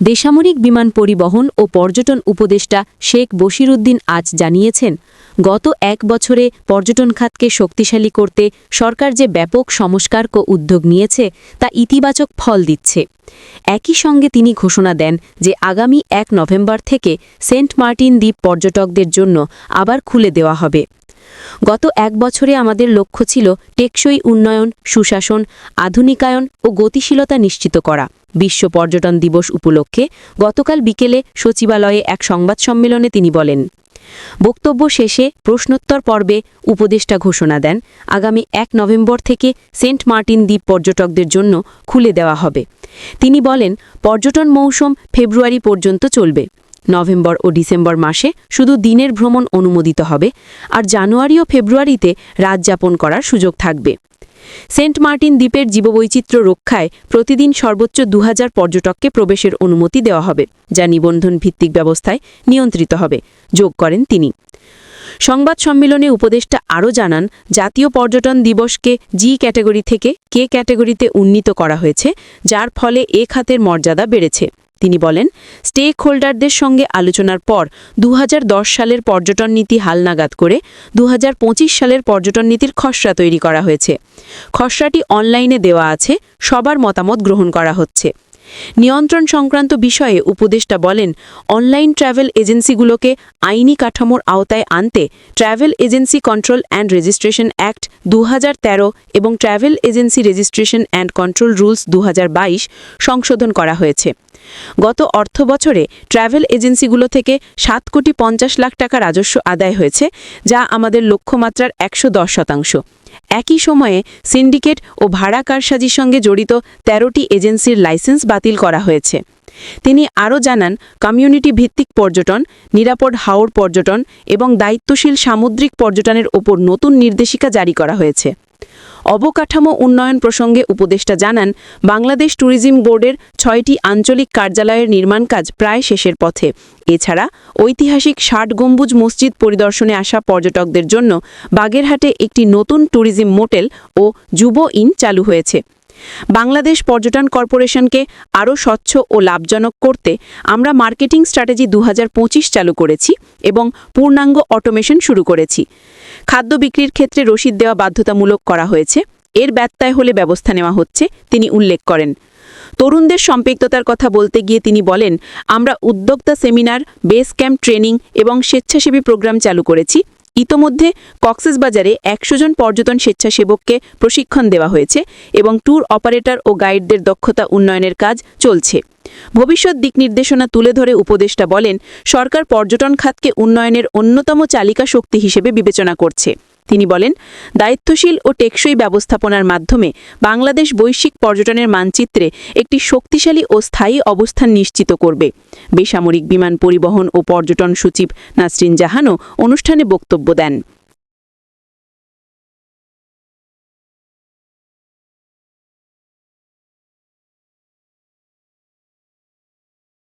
বেসামরিক বিমান পরিবহন ও পর্যটন উপদেষ্টা শেখ বশিরউদ্দিন আজ জানিয়েছেন, গত এক বছরে পর্যটন খাতকে শক্তিশালী করতে সরকার যে ব্যাপক সংস্কার ও উদ্যোগ নিয়েছে, তা ইতিবাচক ফল দিচ্ছে। একই সঙ্গে তিনি ঘোষণা দেন যে আগামী এক নভেম্বর থেকে সেন্ট মার্টিন দ্বীপ পর্যটকদের জন্য আবার খুলে দেওয়া হবে। গত এক বছরে আমাদের লক্ষ্য ছিল টেকসই উন্নয়ন, সুশাসন, আধুনিকায়ন ও গতিশীলতা নিশ্চিত করা। বিশ্ব পর্যটন দিবস উপলক্ষে গতকাল বিকেলে সচিবালয়ে এক সংবাদ সম্মেলনে তিনি বলেন, বক্তব্য শেষে প্রশ্নোত্তর পর্বে উপদেষ্টা ঘোষণা দেন, আগামী এক নভেম্বর থেকে সেন্ট মার্টিন দ্বীপ পর্যটকদের জন্য খুলে দেওয়া হবে। তিনি বলেন, পর্যটন মৌসুম ফেব্রুয়ারি পর্যন্ত চলবে। নভেম্বর ও ডিসেম্বর মাসে শুধু দিনের ভ্রমণ অনুমোদিত হবে আর জানুয়ারি ও ফেব্রুয়ারিতে রাত যাপন করার সুযোগ থাকবে। সেন্ট মার্টিন দ্বীপের জীববৈচিত্র্য রক্ষায় প্রতিদিন সর্বোচ্চ দু হাজার পর্যটককে প্রবেশের অনুমতি দেওয়া হবে, যা নিবন্ধন ভিত্তিক ব্যবস্থায় নিয়ন্ত্রিত হবে, যোগ করেন তিনি। সংবাদ সম্মেলনে উপদেষ্টা আরও জানান, জাতীয় পর্যটন দিবসকে জি ক্যাটাগরি থেকে কে ক্যাটাগরিতে উন্নীত করা হয়েছে, যার ফলে এ খাতের মর্যাদা বেড়েছে। তিনি বলেন স্টেক হোল্ডারদের সঙ্গে আলোচনার পর দু হাজার দশ সালের পর্যটন নীতি হালনাগাদ করে দু হাজার পঁচিশ সালের পর্যটন নীতির খসড়া তৈরি করা হয়েছে। খসড়াটি অনলাইনে দেওয়া আছে, সবার মতামত গ্রহণ করা হচ্ছে। নিয়ন্ত্রণ সংক্রান্ত বিষয়ে উপদেষ্টা বলেন, অনলাইন ট্রাভেল এজেন্সিগুলোকে আইনি কাঠামোর আওতায় আনতে travel agency control and registration act দুহাজার তেরো এবং travel agency registration and control rules দু হাজার বাইশ সংশোধন করা হয়েছে। গত অর্থ বছরে ট্রাভেল এজেন্সিগুলো থেকে সাত কোটি পঞ্চাশ লাখ টাকা রাজস্ব আদায় হয়েছে, যা আমাদের লক্ষ্যমাত্রার একশো দশ শতাংশ। একই সময়ে সিন্ডিকেট ও ভাড়া কারসাজির সঙ্গে জড়িত তেরোটি এজেন্সির লাইসেন্স বাতিল করা হয়েছে। তিনি আরও জানান কমিউনিটি ভিত্তিক পর্যটন, নিরাপদ হাওড় পর্যটন এবং দায়িত্বশীল সামুদ্রিক পর্যটনের ওপর নতুন নির্দেশিকা জারি করা হয়েছে। অবকাঠামো উন্নয়ন প্রসঙ্গে উপদেষ্টা জানান, বাংলাদেশ ট্যুরিজম বোর্ডের ছয়টি আঞ্চলিক কার্যালয়ের নির্মাণ কাজ প্রায় শেষের পথে। এছাড়া, ঐতিহাসিক ষাট গম্বুজ মসজিদ পরিদর্শনে আসা পর্যটকদের জন্য বাগেরহাটে একটি নতুন ট্যুরিজম মোটেল ও যুব ইন চালু হয়েছে। বাংলাদেশ পর্যটন কর্পোরেশনকে আরও স্বচ্ছ ও লাভজনক করতে আমরা মার্কেটিং স্ট্র্যাটেজি দু হাজার পঁচিশ চালু করেছি এবং পূর্ণাঙ্গ অটোমেশন শুরু করেছি। খাদ্য বিক্রির ক্ষেত্রে রসিদ দেওয়া বাধ্যতামূলক করা হয়েছে। এর ব্যত্যয় হলে ব্যবস্থা নেওয়া হচ্ছে, তিনি উল্লেখ করেন। তরুণদের সম্পৃক্ততার কথা বলতে গিয়ে তিনি বলেন, আমরা উদ্যোক্তা সেমিনার, বেস ক্যাম্প ট্রেনিং এবং স্বেচ্ছাসেবী প্রোগ্রাম চালু করেছি। ইতোমধ্যে কক্সেসবাজারে একশো জন পর্যটন স্বেচ্ছাসেবককে প্রশিক্ষণ দেওয়া হয়েছে এবং ট্যুর অপারেটর ও গাইডদের দক্ষতা উন্নয়নের কাজ চলছে। ভবিষ্যৎ দিক নির্দেশনা তুলে ধরে উপদেষ্টা বলেন, সরকার পর্যটন খাতকে উন্নয়নের অন্যতম চালিকা শক্তি হিসেবে বিবেচনা করছে। তিনি বলেন, দায়িত্বশীল ও টেকসই ব্যবস্থাপনার মাধ্যমে বাংলাদেশ বৈশ্বিক পর্যটনের মানচিত্রে একটি শক্তিশালী ও স্থায়ী অবস্থান নিশ্চিত করবে। বেসামরিক বিমান পরিবহন ও পর্যটন সচিব নাসরিন জাহানও অনুষ্ঠানে বক্তব্য দেন।